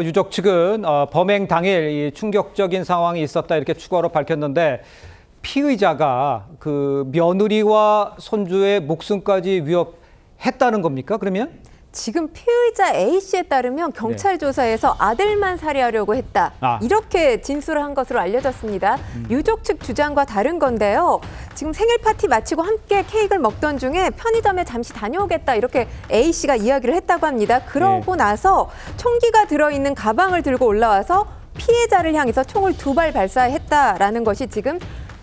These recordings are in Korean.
유족 측은 어, 범행 당일 이 충격적인 상황이 있었다 이렇게 추가로 밝혔는데 피의자가 그 며느리와 손주의 목숨까지 위협했다는 겁니까? 그러면 지금 피의자 A 씨에 따르면 경찰 조사에서 아들만 살해하려고 했다. 네. 아. 음. 이렇게 진술을 한 것으로 알려졌습니다. 유족 측 주장과 다른 건데요. 지금 생일 파티 마치고 함께 케이크를 먹던 중에 편의점에 잠시 다녀오겠다 이렇게 A 씨가 이야기를 했다고 합니다. 그러고 네. 나서 총기가 들어있는 가방을 들고 올라와서 피해자를 향해서 총을 두 발 발사했다라는 것이 지금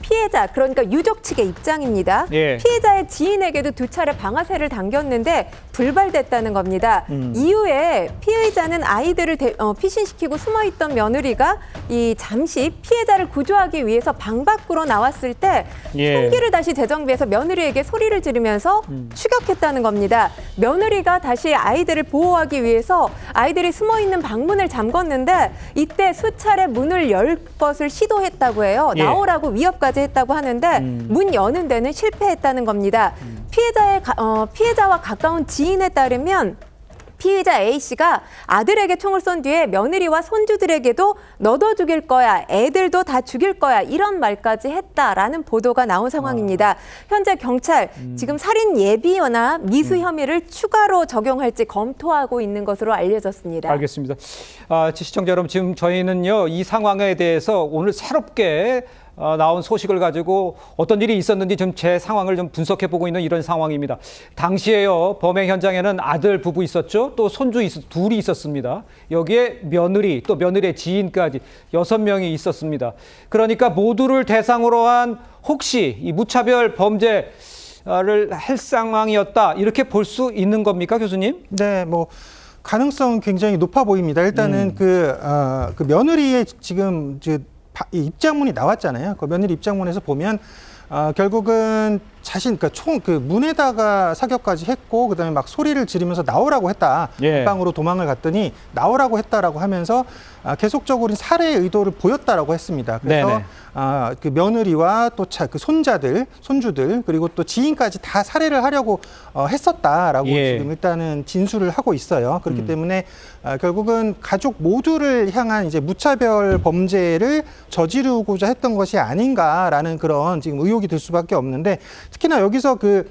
피해자 그러니까 유족 측의 입장입니다. 예. 피해자의 지인에게도 두 차례 방아쇠를 당겼는데 불발됐다는 겁니다. 음. 이후에 피의자는 아이들을 대- 어, 피신시키고 숨어있던 며느리가 이 잠시 피해자를 구조하기 위해서 방 밖으로 나왔을 때 예. 총기를 다시 재정비해서 며느리에게 소리를 지르면서 음. 추격했다는 겁니다. 며느리가 다시 아이들을 보호하기 위해서 아이들이 숨어있는 방문을 잠궜는데 이때 수차례 문을 열 것을 시도했다고 해요. 예. 나오라고 위협까지 했다고 하는데 음. 문 여는 데는 실패했다는 겁니다. 피해자의 가- 어, 피해자와 가까운 지인에 따르면 피의자 A 씨가 아들에게 총을 쏜 뒤에 며느리와 손주들에게도 너도 죽일 거야, 애들도 다 죽일 거야 이런 말까지 했다라는 보도가 나온 상황입니다. 현재 경찰 지금 살인 예비나 미수 혐의를 추가로 적용할지 검토하고 있는 것으로 알려졌습니다. 알겠습니다. 아, 시청자 여러분 지금 저희는요 이 상황에 대해서 오늘 새롭게 어, 나온 소식을 가지고 어떤 일이 있었는지 좀 제 상황을 좀 분석해 보고 있는 이런 상황입니다. 당시에요 범행 현장에는 아들 부부 있었죠, 또 손주 있, 둘이 있었습니다. 여기에 며느리 또 며느리의 지인까지 여섯 명이 있었습니다. 그러니까 모두를 대상으로 한 혹시 이 무차별 범죄 를 할 상황이었다 이렇게 볼 수 있는 겁니까, 교수님? 네, 뭐 가능성은 굉장히 높아 보입니다. 일단은 그, 어, 그 며느리의 지금 입장문이 나왔잖아요. 그 며느리 입장문에서 보면 어, 결국은 자신 그러니까 총 그 문에다가 사격까지 했고 그다음에 막 소리를 지르면서 나오라고 했다. 예. 방으로 도망을 갔더니 나오라고 했다라고 하면서 아, 계속적으로 살해의 의도를 보였다라고 했습니다. 그래서 네네. 아, 그 며느리와 또그 손자들, 손주들 그리고 또 지인까지 다 살해를 하려고 어, 했었다라고 예. 지금 일단은 진술을 하고 있어요. 그렇기 음. 때문에 아, 결국은 가족 모두를 향한 이제 무차별 범죄를 저지르고자 했던 것이 아닌가라는 그런 지금 의혹이 들 수밖에 없는데 특히나 여기서 그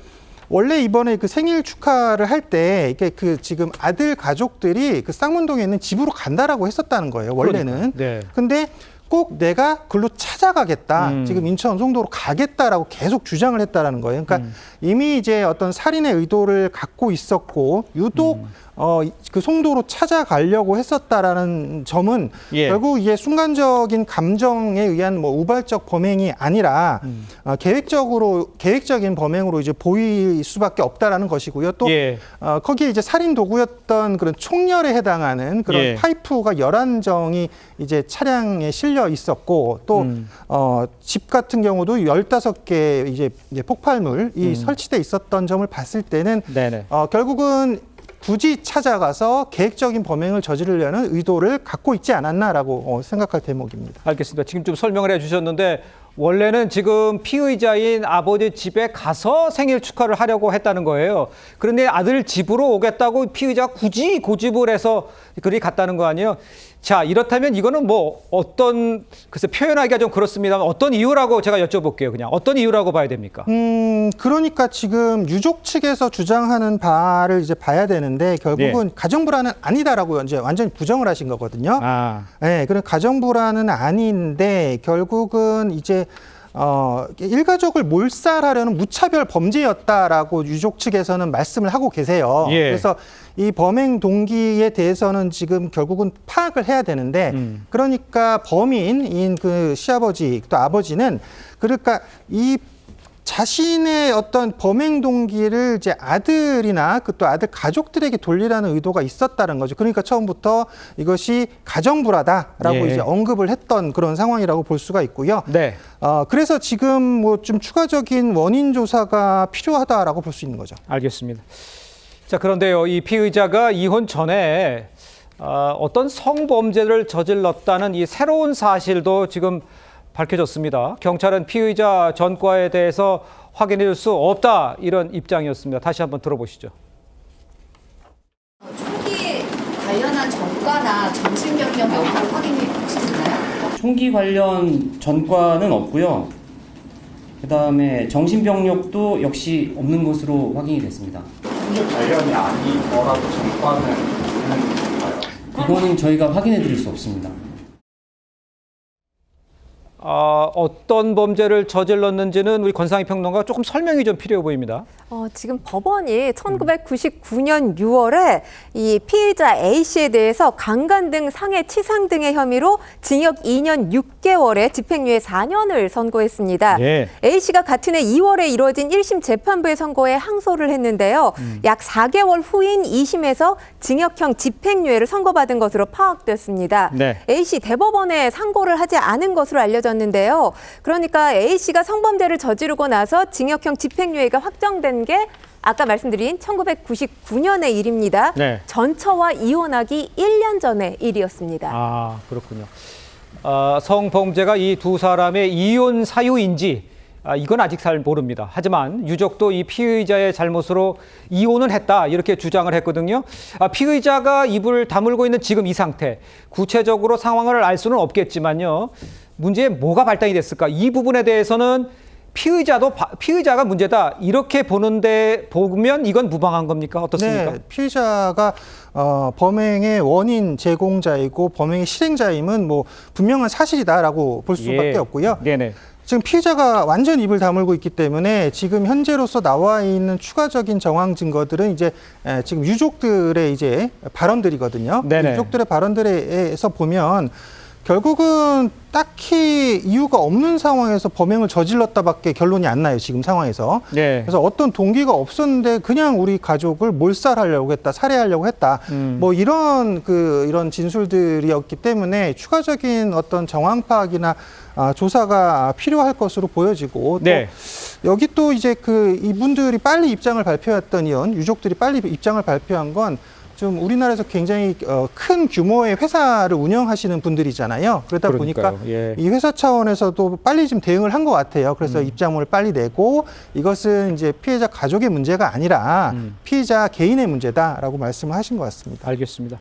원래 이번에 그 생일 축하를 할 때 이게 그 지금 아들 가족들이 그 쌍문동에 있는 집으로 간다라고 했었다는 거예요. 원래는. 네. 근데 꼭 내가 글로 찾아가겠다. 음. 지금 인천 송도로 가겠다라고 계속 주장을 했다라는 거예요. 그러니까 이미 이제 어떤 살인의 의도를 갖고 있었고 유독 음. 어, 그 송도로 찾아가려고 했었다라는 점은 예. 결국 이게 순간적인 감정에 의한 뭐 우발적 범행이 아니라 음. 어, 계획적으로 계획적인 범행으로 이제 보일 수밖에 없다라는 것이고요. 또 예. 어, 거기에 이제 살인 도구였던 그런 총열에 해당하는 그런 예. 파이프가 열한 정이 이제 차량에 실려 있었고 또 음. 어, 집 같은 경우도 열다섯 개 이제, 이제 폭발물이 음. 설치돼 있었던 점을 봤을 때는 네네. 어, 결국은 굳이 찾아가서 계획적인 범행을 저지르려는 의도를 갖고 있지 않았나라고 어, 생각할 대목입니다. 알겠습니다. 지금 좀 설명을 해주셨는데 원래는 지금 피의자인 아버지 집에 가서 생일 축하를 하려고 했다는 거예요. 그런데 아들 집으로 오겠다고 피의자가 굳이 고집을 해서 그리 갔다는 거 아니에요? 자 이렇다면 이거는 뭐 어떤 글쎄 표현하기가 좀 그렇습니다만 어떤 이유라고 제가 여쭤볼게요. 그냥 어떤 이유라고 봐야 됩니까? 음, 그러니까 지금 유족 측에서 주장하는 바를 이제 봐야 되는데 결국은 가정 불안은 아니다라고 이제 완전히 부정을 하신 거거든요. 아, 네, 그런 가정 불안은 아닌데 결국은 이제 어, 일가족을 몰살하려는 무차별 범죄였다라고 유족 측에서는 말씀을 하고 계세요. 예. 그래서 이 범행 동기에 대해서는 지금 결국은 파악을 해야 되는데 음. 그러니까 범인인 그 시아버지 또 아버지는 그러니까 이 자신의 어떤 범행 동기를 이제 아들이나 그 또 아들 가족들에게 돌리라는 의도가 있었다는 거죠. 그러니까 처음부터 이것이 가정불화다라고 예. 이제 언급을 했던 그런 상황이라고 볼 수가 있고요. 네. 어, 그래서 지금 뭐 좀 추가적인 원인 조사가 필요하다라고 볼 수 있는 거죠. 알겠습니다. 자, 그런데요, 이 피의자가 이혼 전에 어, 어떤 성범죄를 저질렀다는 이 새로운 사실도 지금 밝혀졌습니다. 경찰은 피의자 전과에 대해서 확인해 줄 수 없다 이런 입장이었습니다. 다시 한번 들어보시죠. 총기 관련한 전과나 정신력 관련 여부를 확인해 보셨나요? 총기 관련 전과는 없고요. 그다음에 정신병력도 역시 없는 것으로 확인이 됐습니다. 총기 관련이 아니더라도 전과는 있는 건가요? 이거는 저희가 확인해 드릴 수 없습니다. 아, 어떤 범죄를 저질렀는지는 우리 권상희 평론가 조금 설명이 좀 필요해 보입니다. 어, 지금 법원이 1999년 6월에 이 피해자 A 씨에 대해서 강간 등 상해 치상 등의 혐의로 징역 2년 6개월에 집행유예 4년을 선고했습니다. 예. A 씨가 같은 해 2월에 이뤄진 1심 재판부의 선고에 항소를 했는데요. 약 4개월 후인 2심에서 징역형 집행유예를 선고받은 것으로 파악됐습니다. 네. A 씨 대법원에 상고를 하지 않은 것으로 알려졌는데 요. 그러니까 A 씨가 성범죄를 저지르고 나서 징역형 집행유예가 확정된 게 아까 말씀드린 1999년의 일입니다. 네. 전처와 이혼하기 1년 전의 일이었습니다. 아, 그렇군요. 아, 성범죄가 이 두 사람의 이혼 사유인지 아, 이건 아직 잘 모릅니다. 하지만 유족도 이 피의자의 잘못으로 이혼은 했다 이렇게 주장을 했거든요. 아, 피의자가 입을 다물고 있는 지금 이 상태 구체적으로 상황을 알 수는 없겠지만요. 문제에 뭐가 발단이 됐을까? 이 부분에 대해서는 피의자도 바- 피의자가 문제다 이렇게 보는데 보면 이건 무방한 겁니까? 어떻습니까? 네, 피의자가 어, 범행의 원인 제공자이고 범행의 실행자임은 뭐 분명한 사실이다라고 볼 수밖에 예. 없고요. 네네. 지금 피의자가 완전 입을 다물고 있기 때문에 지금 현재로서 나와 있는 추가적인 정황 증거들은 이제 에, 지금 유족들의 이제 발언들이거든요. 네네. 유족들의 발언들에서 보면 결국은 딱히 이유가 없는 상황에서 범행을 저질렀다밖에 결론이 안 나요. 지금 상황에서. 네. 그래서 어떤 동기가 없었는데 그냥 우리 가족을 몰살하려고 했다, 살해하려고 했다. 음. 뭐 이런 그 이런 진술들이었기 때문에 추가적인 어떤 정황 파악이나 아, 조사가 필요할 것으로 보여지고 또 네. 여기 또 이제 그 이분들이 빨리 입장을 발표했던 이원 유족들이 빨리 입장을 발표한 건 좀 우리나라에서 굉장히 어, 큰 규모의 회사를 운영하시는 분들이잖아요. 그러다 보니까 그러니까요. 예. 이 회사 차원에서도 빨리 좀 대응을 한 것 같아요. 그래서 입장문을 빨리 내고 이것은 이제 피해자 가족의 문제가 아니라 음. 피해자 개인의 문제다라고 말씀을 하신 것 같습니다. 알겠습니다.